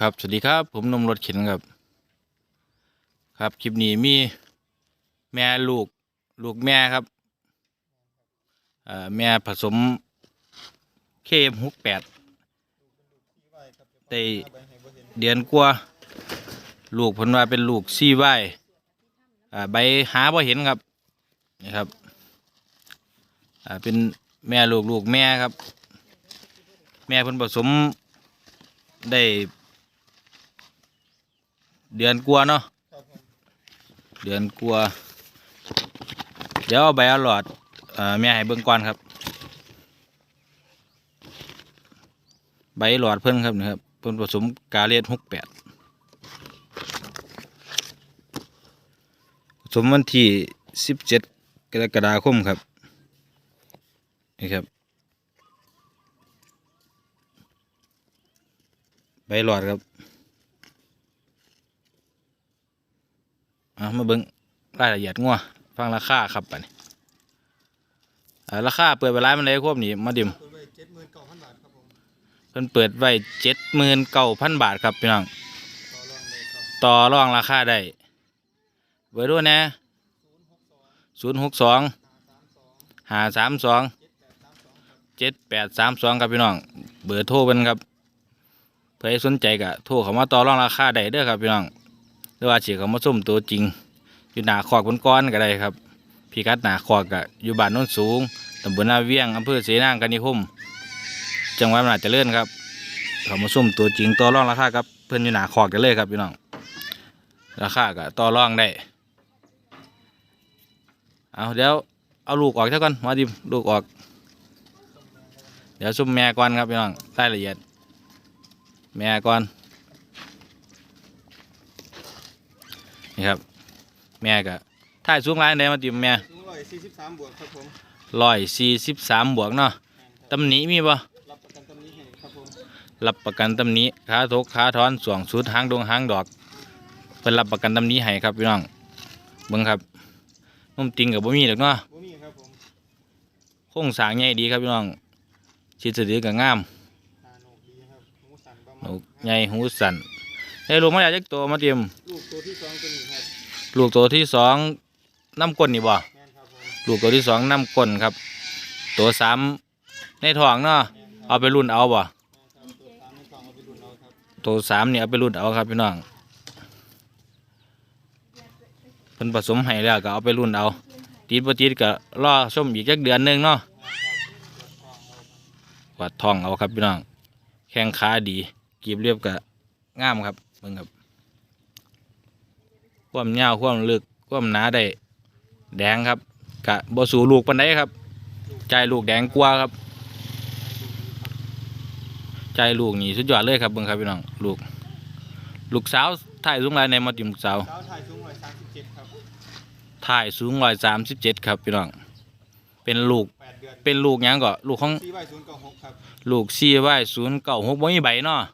ครับ สวัสดีครับ ผมนมรถเข็นครับ ครับ คลิปนี้มีแม่ลูกลูกแม่ครับอ่อแม่ผสมเคมหกแปดได้เดือนกว่าลูกเพิ่นว่าเป็นลูกซี่ไว้อ่าใบหาบ่เห็นครับนี่ครับอ่าเป็นแม่ลูกลูกแม่ครับ แม่เพิ่นผสมได้ เดือนกลัวเนาะเดือนกลัว เดี๋ยวเอาใบอาหลอดเอ่อแม่ให้เบิ่งก่อนครับ ใบหลอดเพิ่นครับนะครับเพิ่นผสมกาเลียดหกแปดผสมวันที่สิบเจ็ดกรกฎาคมครับนี่ครับ ใบหลอดครับ อามาเบิ่งรายละเอียดงัวฟังราคาครับบัดนี้อ่าราคาเปิดไว้ร้านมันเลยควบนี้มาดิมเปิดไว้เจ็ดหมื่นเก้าพันบาทครับผมเพิ่นเปิดไว้เจ็ดหมื่นเก้าพันบาทครับพี่น้องต่อรองเลยครับต่องราคาได้เบอร์ด้วยนะศูนย์หกสองหาสามสองเจ็ดแปดสามสองครับพี่น้อง เบอร์โทรเป็นครับเพื่อให้สนใจก็โทรเข้ามาต่อรองราคาได้เด้อครับพี่น้อง รือว่าเฉียเขามาส้มตัวจริง อยู่หนาขอกบนก้อนก็ได้ครับพี่กัดหนาขอกก็อยู่บ้านโน้นสูงตำบลนาเวียงอำเภอเสนางกันนิคม จังหวัดอำนาเจริญครับ เขามาส้มตัวจริงต่อรองราคาครับเพื่อนอยู่หนาขอกกันเลยครับพี่น้องราคาก็ต่อรองได้เอาเดี๋ยวเอาลูกออกเท่ากันมาดิมลูกออก เดี๋ยวซุ่มแม่ก่อนครับพี่น้องรายละเอียด แม่ก่อน นี่ครับ แม่ก็ถ่ายสูงไรได้มาดิมแม่สูงร้อยสี่สิบสามบวกครับผมร้อยสี่สิบสามบวกเนาะตำหนิมีบ่รับประกันตำนี้ให้ครับผมรับประกันตำหนิขาทกขาทอนสวงสุดหางดวงหางดอกเพิ่นรับประกันตำหนิให้ครับพี่น้องเบิ่งครับนุ่มติงกับบ่มีดอกเนาะบ่มีครับผมโครงสร้างใหญ่ดีครับพี่น้องชิดสะดือก็งามตาโหนกดีครับหูสั่นประหมานูณใหญ่หูสั่น ได้ลูกมาจากจักตัวมาเตรียมลูกตัวที่สองตัวนี้ครับลูกตัวที่สองน้ำก้นนี่บ่แม่นครับผมลูกตัวที่สองน้ำก้นครับ ตัวสามในท้องเนาะแม่นครับเอาไปรุ่นเอาบ่แม่นครับตัวสามไม่ต้องเอาไปรุ่นเอาครับตัวสามเนี่ยเอาไปรุ่นเอาครับพี่น้องเพิ่นผสมให้แล้วก็เอาไปรุ่นเอาติดบ่ติดก็รอชมอีกจักเดือนหนึงเนาะวัดทองเอาครับพี่น้องแข้งขาดีกีบเรียบก็งามครับ เบิ่งครับความยาวความลึกความหนาได้แดงครับกะบ่สู่ลูกปานใดครับ ใจลูกแดงกว่าครับ ใจลูกนี่สุดยอดเลยครับเบิ่งครับพี่น้องลูก ลูกสาวถ่ายสูงไรในมาติมลูกสาวสาวถ่ายสูงร้อยสามสิบเจ็ดครับถ่ายสูงร้อยสามสิบเจ็ดครับพี่น้องเป็นลูกแปดเดือนเป็นลูกหยังก็ลูกของซีไว้ศูนย์เก้าหกครับลูกซีไว้ศูนย์เก้าหกบ่มีใบเนาะบ่มีครับ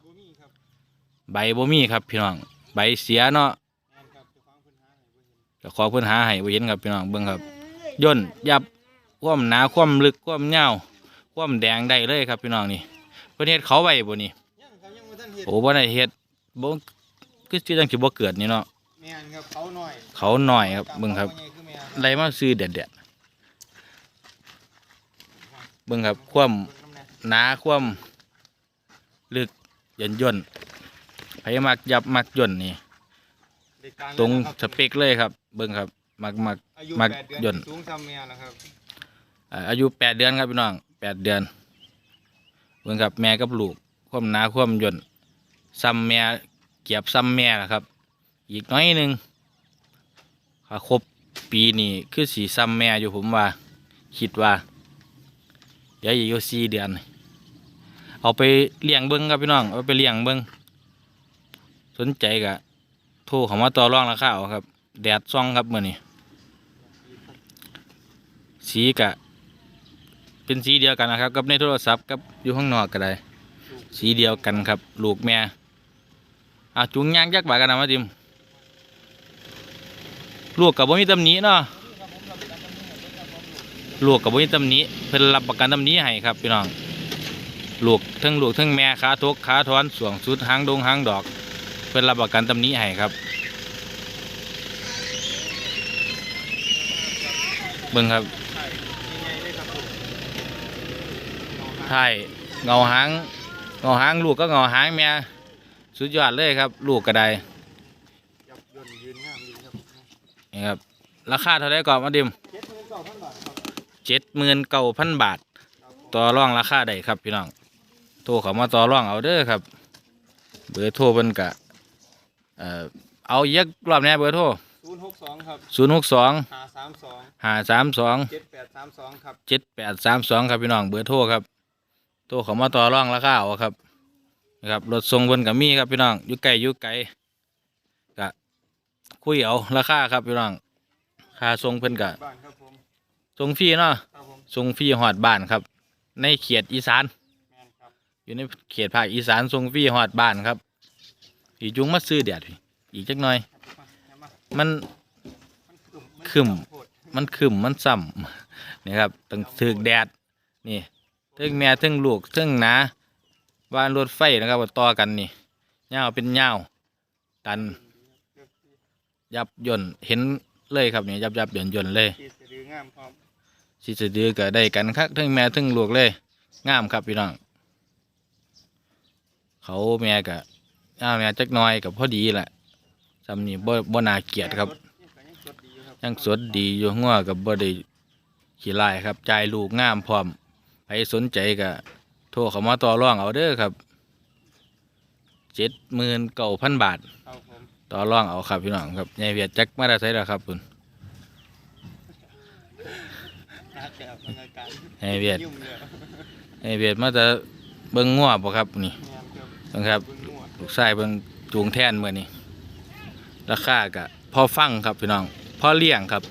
ใบบ่มีครับพี่น้อง ใบเสียเนาะจ้าขอเพิ่นหาให้บ่เห็นก็ขอเพิ่นหาให้บ่เห็นครับพี่น้องเบิ่งครับ ย่นยับความหนาความลึกความยาความแดงได้เลยครับพี่น้องนี่เพิ่นเฮ็ดเขาไว้บ่นี่ยังครับยังบ่ทันเห็นโอ้บ่ได้เฮ็ดบ่คือสิจังสิบ่เกิดนี่เนาะเขาหน่อยเขาหน่อยครับเบิ่งครับไรมาซื้อเด็ดเด็ดเบิ่งครับความหนาความลึกย่นย่น ไผมักยับมักย่นนี่เด็กกลางตรงแล้วนะสเปคเลยครับ เบิ่งครับ มักมักอายุมักแปดเดือนย่นสูงซ้ำแม่แล้วครับอ่าอายุแปดเดือนครับพี่น้องแปดเดือนเบิ่งครับแม่กับลูกความหนาความย่นซ้ำแม่เกียบซ้ำแม่ละครับ อีกน้อยหนึ่งถ้าครบปีนี้คือสีซ้ำแม่อยู่ผมว่า คิดว่า เดี๋ยวอีกอยู่สี่เดือน เอาไปเลี้ยงเบิ้งครับพี่น้องเอาไปเลี้ยงเบิ้ง สนใจกะโทรเขามาต่อรองราคาเอาครับ แดดซ่องครับเมื่อนี้สีกะ เป็นสีเดียวกันนะครับ กับในโทรศัพท์กับอยู่ข้างนอกก็ได้ สีเดียวกันครับ ลูกแม่อาจุงยางยักษ์บากันนะมาจิมลูกกับบ่มีตำหนิเนาะลูกกับบ่มีตำหนิเพิ่นรับประกันตำหนิให้ครับพี่น้องลูกทั้งลูกทั้งแม่ขาทกขาทอนสวงสุดหางดงหางดอก เพื่อนรับประกันตำนี้ให้ครับ เบิ่งครับใช่ยังไงเลยครับไทยเงาหางเงาหางลูกก็เงาหางแม่สุดยอดเลยครับ ลูกกระไดยับยนต์ยืนงามดีครับนี่ครับราคาเท่าไรก่อนมาดิมเจ็ดหมื่นเก้าพันบาทครับเจ็ดหมื่นเก้าพันบาทครับผมต่อรองราคาได้ครับพี่น้อง โทรเขามาต่อรองเอาเด้อครับ เบอร์โทรเพิ่นกะ เอ่อเอาเยักรอบแหนี้เบอร์โทรศูนย์หกสองครับศูนย์หกสองหาสามสองห้าสามสองเจ็ดแปดสามสองครับ เจ็ดแปดสามสองครับพี่น้องเบอร์โทรครับโทรเขามาต่อรองราคาเอาครับนะครับรถส่งเพิ่นกับมีครับพี่น้องอยู่ไกลอยู่ไกลกะคุยเอาราคาครับพี่น้องค่าส่งเพิ่นกะบ้านครับผมส่งฟรีเนาะครับผมส่งฟรีฮอดบ้านครับ ในเขตอีสาน แมนครับอยู่ในเขตภาคอีสานส่งฟรีฮอดบ้านครับ อีจุงมาซื้อแดดพี่อีกจักหน่อย มันขึ้มมันขึ้มมันซ้ำนี่ครับต้องถึกแดดนี่ถึงแม่ถึงลูกถึงนาว่านรถไฟนะครับว่าต่อกันนี่เงาเป็นเงาตัน ยับย่นเห็นเลยครับนี่ยับยับย่นย่นเลยขีดสะดืองามพร้อมสิสะดือก็ได้กันครับถึงแม่ถึงลูกเลยงามครับพี่น้องเขาแม่ก็ งามแม่จักหน้อยกับพอดีแหละสำนี่บ่บ่น่าเกลียดครับ ยังสดดีอยู่ครับยังสดดีอยู่งัวกับบ่ได้ขี้ลายครับจ่ายลูกงามพร้อมใครสนใจก็โทรเข้ามาต่อรองเอาเด้อครับเจ็ดหมื่นเก้าพันบาท ครับผมต่อรองเอาครับพี่น้องครับยายเวียดจักมาได้ใช่แล้วครับคุณน่าจะออกกำลังกายยายเวียดยุ่งเลยยายเวียดมาจะเบิ่งงัวบ่ครับนี่แมนครับ เบิ่งครับเบิ่งหัว ลูกชายเบิ่งจูงแท่นเมื่อนี้ ราคาก็พอฟังครับพี่น้องพอเลี้ยงครับ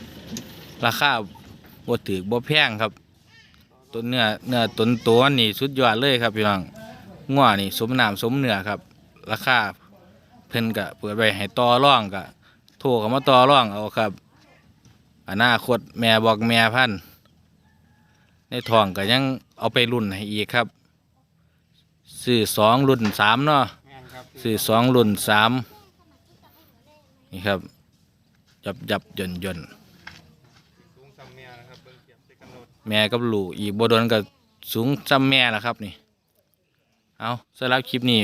ราคาบ่ถือบ่แพงครับต้นเนื้อเนื้อต้นตัวนี่สุดยอดเลยครับพี่น้องงัวนี่สมน้ำสมเนื้อครับ ราคาเพิ่นก็เปิดไว้ให้ต่อร่องก็โทรเข้ามาต่อร่องเอาครับอนาคตแม่บอกแม่พันในทองก็ยังเอาไปรุ่นให้อีกครับซื้อสองรุ่นสามเนาะ ซื้อสองรุ่นสามนี่ครับยับยับย่นย่นสูงซ้ำเมียนะครับเบิ่งเกียบใส่กันแม่กับลูกอีกบดนก็สูงซ้ำแม่ละครับนี่ เอาสำหรับคลิปนี้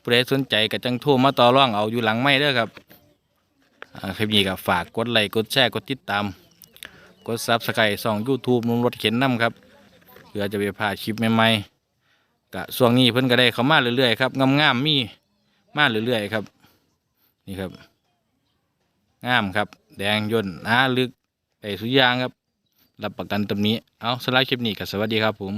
ผู้ใดสนใจก็จังโทรมาต่อร่องเอาอยู่หลังไม่เด้อครับคลิปนี้ก็ฝากกดไลค์กดแชร์กดติดตาม กดซับสไครต์ส่อง YouTube นุ่มรถเข็นน้ำครับเพื่อจะไปพาคลิปใหม่ๆก็ช่วงนี้เพิ่นก็ได้เข้ามาเรื่อยๆครับงามๆมี มาเรื่อยๆครับ นี่ครับงามครับ แดงย่นหนาลึกไอ้สุยางครับ รับประกันตรงนี้เอาสไลด์คลิปนี้กับสวัสดีครับผม